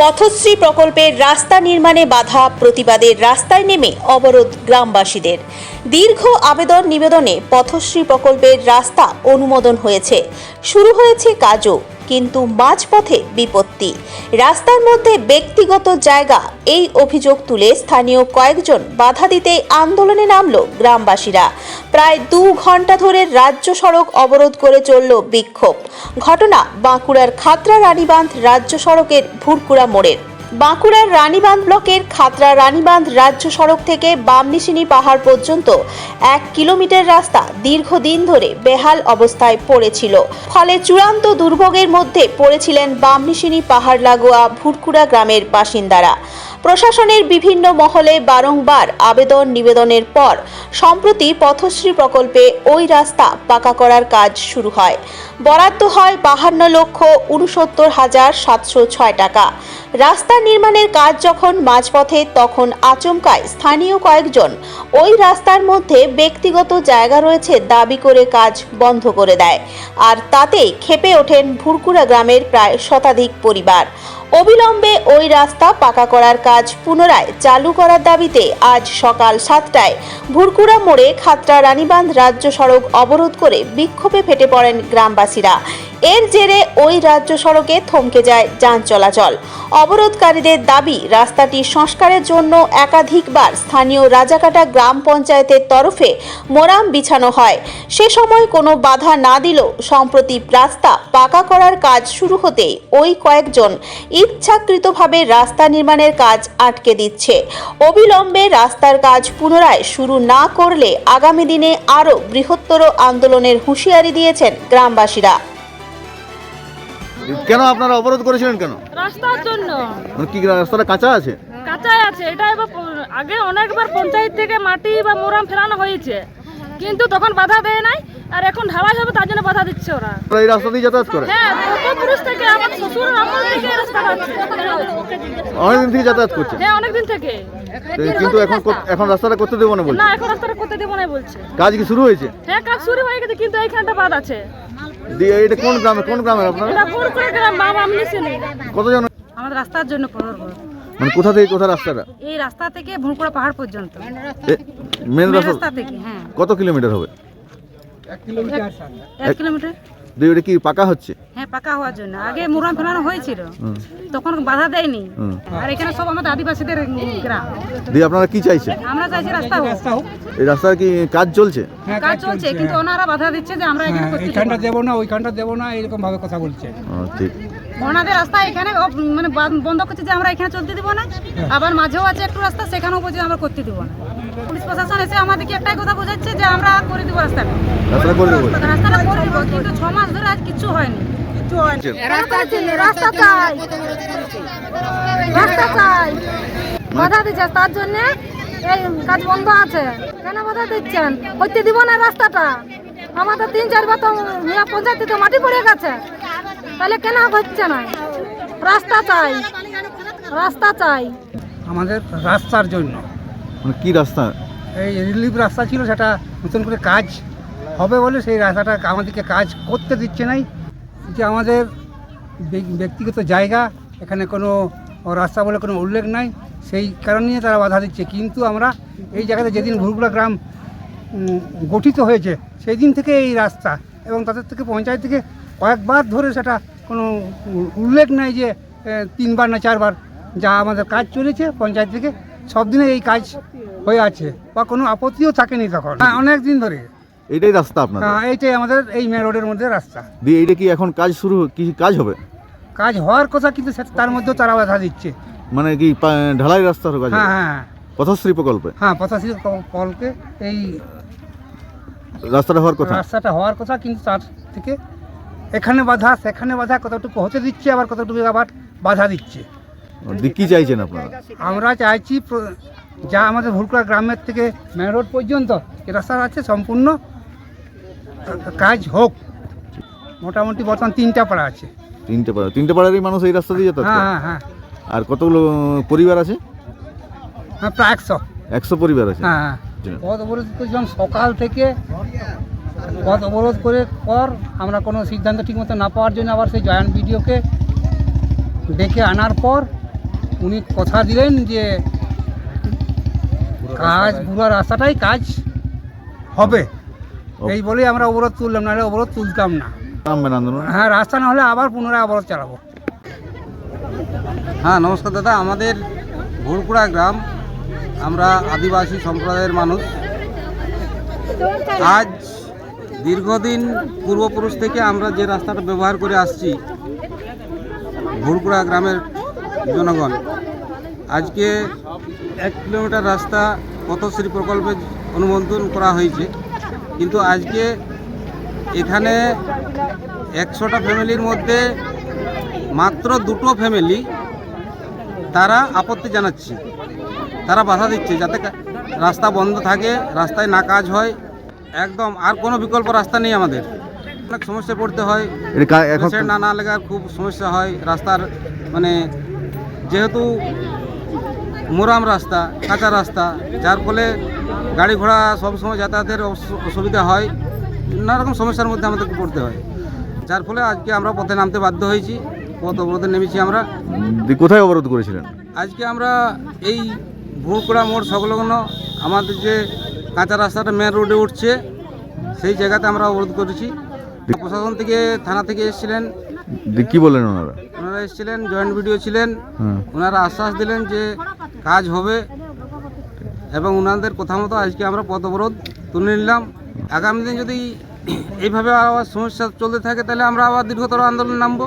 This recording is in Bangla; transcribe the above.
পথশ্রী প্রকল্পের রাস্তা নির্মাণে বাধা প্রতিবাদের রাস্তায় নেমে অবরোধ গ্রামবাসীদের। দীর্ঘ আবেদন নিবেদনে পথশ্রী প্রকল্পের রাস্তা অনুমোদন হয়েছে। শুরু হয়েছে কাজও। কিন্তু মাঝপথে বিপত্তি। রাস্তার মধ্যে ব্যক্তিগত জায়গা, এই অভিযোগ তুলে স্থানীয় কয়েকজন বাধা দিতে আন্দোলনে নামল গ্রামবাসীরা। প্রায় দু ঘণ্টা ধরে রাজ্য সড়ক অবরোধ করে চলল বিক্ষোভ। ঘটনা বাঁকুড়ার খাতরা রানীবাঁধ রাজ্য সড়কের ভুরকুড়া মোড়ের। বাঁকুড়ার রানীবাঁধ ব্লকের খাতরা রানীবাঁধ রাজ্য সড়ক থেকে বামনিশিনী পাহাড় পর্যন্ত এক কিলোমিটার রাস্তা দীর্ঘদিন ধরে বেহাল অবস্থায় পড়েছিল। ফলে চূড়ান্ত দুর্ভোগের মধ্যে পড়েছিলেন বামনিশিনী পাহাড় লাগোয়া ভুরকুড়া গ্রামের বাসিন্দারা। প্রশাসনের বিভিন্ন মহলে বারংবার আবেদন নিবেদনের পর, সম্প্রতি পথশ্রী প্রকল্পে ওই রাস্তা পাকা করার কাজ শুরু হয়। বরাদ্দ হয় বাহান্ন লক্ষ উনসত্তর হাজার সাতশো ছয় টাকা। রাস্তা নির্মাণের কাজ যখন মাঝপথে, তখন আচমকায় স্থানীয় কয়েকজন ওই রাস্তার মধ্যে ব্যক্তিগত জায়গা রয়েছে দাবি করে কাজ বন্ধ করে দেয়। আর তাতেই খেপে ওঠেন ভুরকুড়া গ্রামের প্রায় শতাধিক পরিবার। অবিলম্বে ওই রাস্তা পাকা করার কাজ পুনরায় চালু করার দাবিতে আজ সকাল সাতটায় ভুরকুড়া মোড়ে খাতড়া রানীবাঁধ রাজ্য সড়ক অবরোধ করে বিক্ষোভে ফেটে পড়েন গ্রামবাসীরা। এর জেরে ওই রাজ্য সড়কে থমকে যায় যান চলাচল। অবরোধকারীদের দাবি, রাস্তাটি সংস্কারের জন্য একাধিকবার স্থানীয় রাজাকাটা গ্রাম পঞ্চায়েতের তরফে মোরাম বিছানো হয়। সে সময় কোনো বাধা না দিলেও সম্প্রতি রাস্তা পাকা করার কাজ শুরু হতেই ওই কয়েকজন ইচ্ছাকৃতভাবে রাস্তা নির্মাণের কাজ আটকে দিচ্ছে। অবিলম্বে রাস্তার কাজ পুনরায় শুরু না করলে আগামী দিনে আরও বৃহত্তর আন্দোলনের হুঁশিয়ারি দিয়েছেন গ্রামবাসীরা। কেন আপনারা অবরোধ করেছিলেন কেন? রাস্তার জন্য। মানে কি রাস্তাটা কাঁচা আছে? কাঁচাই আছে। এটা এবার আগে অনেকবার পঞ্চায়েত থেকে মাটি বা মোরাম ফেলানো হয়েছে। কিন্তু তখন বাধা দেয় নাই। আর এখন ঢালাই হবে তার জন্য বাধা দিচ্ছে ওরা। এই রাস্তা দিয়ে যাতায়াত করে হ্যাঁ পূর্বপুরুষ থেকে আমার শ্বশুর আমল থেকে রাস্তা আছে অনেকদিন থেকে যাতায়াত করছে হ্যাঁ অনেকদিন থেকে। কিন্তু এখন এখন রাস্তাটা করতে দেবো না বলছে? না এখন রাস্তাটা করতে দেবো না বলছে। কাজ কি শুরু হয়েছে? হ্যাঁ কাজ শুরু হয়ে গেছে কিন্তু এইখানটা বাদ আছে। দিয়ে এটা কোন গ্রামে কোন গ্রামের আপনারা? গ্রাম বাবা আমি নেই। কতজন? আমাদের রাস্তার জন্য মানে কোথা থেকে কোথা রাস্তাটা? এই রাস্তা থেকে ভুঁকুড়া পাহাড় পর্যন্ত। মেন রাস্তা থেকে হ্যাঁ। কত কিলোমিটার হবে? এক কিলোমিটার। এটা কি পাকা হচ্ছে? হ্যাঁ পাকা হওয়ার জন্য। আগে মুরাম ফেলানো হয়েছিল। তখন বাধা দেয়নি। আর এখানে সব আমাদের আদিবাসীদের গ্রাম। দিয়ে আপনারা কি চাইছেন? আমরা চাইছি রাস্তা হোক। এই রাস্তার কি কাজ চলছে? কাজ চলছে কিন্তু ওনারা বাধা দিচ্ছে যে আমরা এখানে করতে এইখানটা দেবো না। ওইখানটা দেবো না এরকম ভাবে কথা বলছে। ঠিক। ওনাদের রাস্তা এখানে ও মানে বান- বন্ধ করছে যে আমরা এখানে চলতে দিব না। আবার মাঝেও আছে একটু রাস্তা সেখানেও বলছে আমরা করতে দিব না। পুলিশ প্রশাসন এসে আমাদেরকে একটাই কথা বোঝাচ্ছে যে আমরা করে দিব রাস্তাটা। রাস্তাটা করে দেবো। রাস্তাটা করে দিব কিন্তু ছ মাস ধরে আজ কিচ্ছু হয়নি। রাস্তার রাস্তা চাই। রাস্তা চাই। বাধা দিচ্ছে তার জন্য এই কাজ বন্ধ আছে। কেন বাধা দিচ্ছেন? হইতে দিব না রাস্তাটা। আমাদের তিন চারবার তো পঞ্চায়েত তো মাটি পড়ে গেছে। তাহলে কেন হচ্ছে না? রাস্তা চাই। রাস্তা চাই। আমাদের রাস্তার জন্য। মানে কি রাস্তা? এই রিলিফ রাস্তা ছিল, সেটা নতুন করে কাজ হবে বলে সেই রাস্তাটা আমাদেরকে কাজ করতে দিচ্ছে নাই। যে আমাদের ব্যক্তিগত জায়গা, এখানে কোনো রাস্তা বলে কোনো উল্লেখ নাই, সেই কারণে তারা বাধা দিচ্ছে। কিন্তু আমরা এই জায়গাতে যেদিন ভুরগুলা গ্রাম গঠিত হয়েছে সেই দিন থেকে এই রাস্তা এবং তাদের থেকে পঞ্চায়েত থেকে কয়েকবার ধরে সেটা কোনো উল্লেখ নাই যে তিনবার না চারবার যা আমাদের কাজ চলেছে পঞ্চায়েত থেকে। সব দিনে এই কাজ হয়ে আছে বা কোনো আপত্তিও থাকেনি তখন। হ্যাঁ অনেক দিন ধরে। এইটাই রাস্তা আপনার হ্যাঁ, এইটাই আমাদের এই মেন রোডের মধ্যে রাস্তা। দিয়ে এইটা কি এখন কাজ শুরু কি কাজ হবে? কাজ হওয়ার কথা কিন্তু তার মধ্যেও তারা বাধা দিচ্ছে। মানে কি পা- ঢালাই রাস্তার কাজ হ্যাঁ হবে? হ্যাঁ পথশ্রী প্রকল্পে? হ্যাঁ পঁচাশি কলকে এই রাস্তাটা হওয়ার কথা? রাস্তাটা হওয়ার কথা কিন্তু তার থেকে এখানে বাধা সেখানে বাধা কতটুকু হতে দিচ্ছে আবার কতটুকু আবার বাধা দিচ্ছে। কি চাইছেন আপনারা আমরা চাইছি যা আমাদের ভুলকুড়া গ্রামের থেকে মেন রোড পর্যন্ত যে রাস্তা আছে সম্পূর্ণ কাজ হোক। মোটামুটি বর্তমান তিনটা পাড়া আছে। তিনটে পাড়া। তিনটে পাড়ারই মানুষ এই রাস্তা দিয়ে যাতায়াত হ্যাঁ হ্যাঁ হ্যাঁ। আর কতগুলো পরিবার আছে? হ্যাঁ প্রায় একশো। একশো পরিবার আছে? হ্যাঁ হ্যাঁ। পথ অবরোধ করেছিলাম সকাল থেকে। পথ অবরোধ করে পর আমরা কোনো সিদ্ধান্ত ঠিকমতো না পাওয়ার জন্য আবার সেই জয়েন্ট ভিডিওকে ডেকে আনার পর উনি কথা দিলেন যে কাজ পুরো রাস্তাটাই কাজ হবে। এই বলেই আমরা অবরোধ তুললাম নাহলে অবরোধ তুলতাম না। হ্যাঁ রাস্তা না হলে আবার পুনরায় অবরোধ চালাবো। হ্যাঁ নমস্কার দাদা আমাদের ভুরকুড়া গ্রাম আমরা আদিবাসী সম্প্রদায়ের মানুষ। আজ দীর্ঘদিন পূর্বপুরুষ থেকে আমরা যে রাস্তাটা ব্যবহার করে আসছি ভুরকুড়া গ্রামের জনগণ। আজকে এক কিলোমিটার রাস্তা পথশ্রী প্রকল্পে অনুমোদন করা হয়েছে। কিন্তু আজকে এখানে একশোটা ফ্যামিলির মধ্যে মাত্র দুটো ফ্যামিলি তারা আপত্তি জানাচ্ছে। তারা বাধা দিচ্ছে যাতে রাস্তা বন্ধ থাকে রাস্তায় না কাজ হয়। একদম আর কোনো বিকল্প রাস্তা নেই আমাদের। অনেক সমস্যায় পড়তে হয়। না না লেগার খুব সমস্যা হয়। রাস্তার মানে যেহেতু মোরাম রাস্তা কাঁচা রাস্তা যার ফলে গাড়ি ঘোড়া সবসময় যাতায়াতের অসুবিধা হয় নানা রকম সমস্যার মধ্যে আমাদেরকে পড়তে হয়। যার ফলে আজকে আমরা পথে নামতে বাধ্য হয়েছি পথ অবরোধে নেমেছি আমরা। কোথায় অবরোধ করেছিলেন? আজকে আমরা এই ভুরকুড়া মোড় সংলগ্ন আমাদের যে কাঁচা রাস্তাটা মেন রোডে উঠছে সেই জায়গাতে আমরা অবরোধ করেছি। প্রশাসন থেকে থানা থেকে এসেছিলেন। কি বলেন ওনারা? ওনারা এসেছিলেন জয়েন্ট ভিডিও ছিলেন। হ্যাঁ। ওনারা আশ্বাস দিলেন যে কাজ হবে এবং ওনাদের কথা মতো আজকে আমরা পথ অবরোধ তুলে নিলাম। আগামী দিন যদি এইভাবে আবার সমস্যা চলতে থাকে তাহলে আমরা আবার দীর্ঘতর আন্দোলন নামবো।